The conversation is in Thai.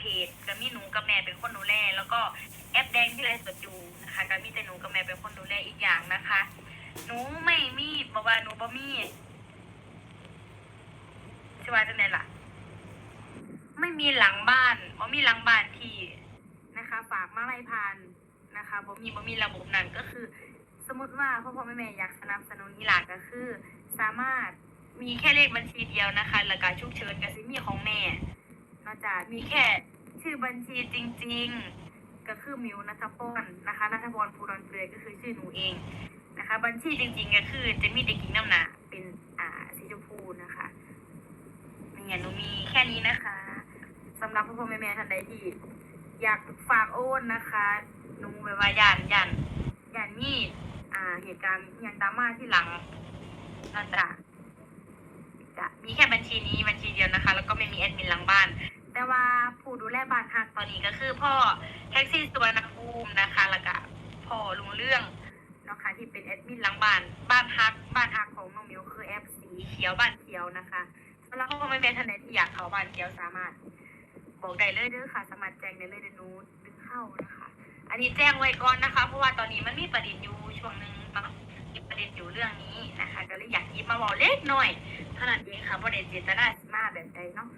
เพจก็มีหนูกับแม่เป็นคนดูแลแล้วก็แอปแดงที่ไลฟ์สดอยู่นะคะก็มีแต่หนูกับแม่เป็นคนดูแลอีกอย่างนะคะ หนูไม่มีบอกว่าหนูบ่มีชื่อว่าจังไดล่ะ ไม่มีหลังบ้านบ่มีหลังบ้านที่นะคะ ฝากมาลัยพานนะคะบ่มีบ่มีระบบนั้นก็คือ สมมติว่าพ่อพ่อแม่แม่อยากสนับสนุนอีหลานก็คือ สามารถมีแค่เลขบัญชีเดียวนะคะ แล้วก็ฉุกเฉินกับซิมีของแม่นอกจากมีแค่ ชื่อบัญชีจริง ๆ ก็คือมิวนัทพรนะคะนัทพรภูดอนเปลือยก็คือชื่อหนูเองนะคะ บัญชีจริง ๆ ก็คือจะมีเด็กหญิงน้ำหนาเป็นอ่าสีชมพูนะคะเนี่ยหนูมีแค่นี้นะคะสำหรับพ่อพ่อแม่แม่ท่านใดที่อยากฝากโอนนะคะหนูแบบว่าย่านย่านย่านมีอ่าเหตุการณ์ย่างตามาที่หลังนั่นจ้ะจะมีแค่บัญชีนี้บัญชีเดียวนะคะ แล้วก็ไม่มีแอดมินหลัง ผู้ดูแลบ้านฮักตอนนี้ก็คือพ่อแท็กซี่สุวนภูมินะคะแล้วก็พ่อลุงเรื่องเนาะคะที่เป็นแอดมินหลังบ้านบ้านฮักบ้านฮักของน้องมิวคือแอปสีเขียวบ้านเขียวนะคะสำหรับพ่อแม่แม่ท่านใดที่อยากเข้าบ้านเขียวสามารถ บอกได้เลยเด้อค่ะสามารถแจ้งได้เลยเดี๋ยวหนูดึงเข้านะคะอันนี้แจ้งไว้ก่อนนะคะ เพราะว่าตอนนี้มันมีประเด็นอยู่ช่วงหนึ่งเนาะมีประเด็นอยู่เรื่องนี้นะคะ ก็เลยอยากหยิบมาบอกเล็กหน่อยเท่านั้นเองค่ะประเด็นเจตนาสมาแบบใดเนาะ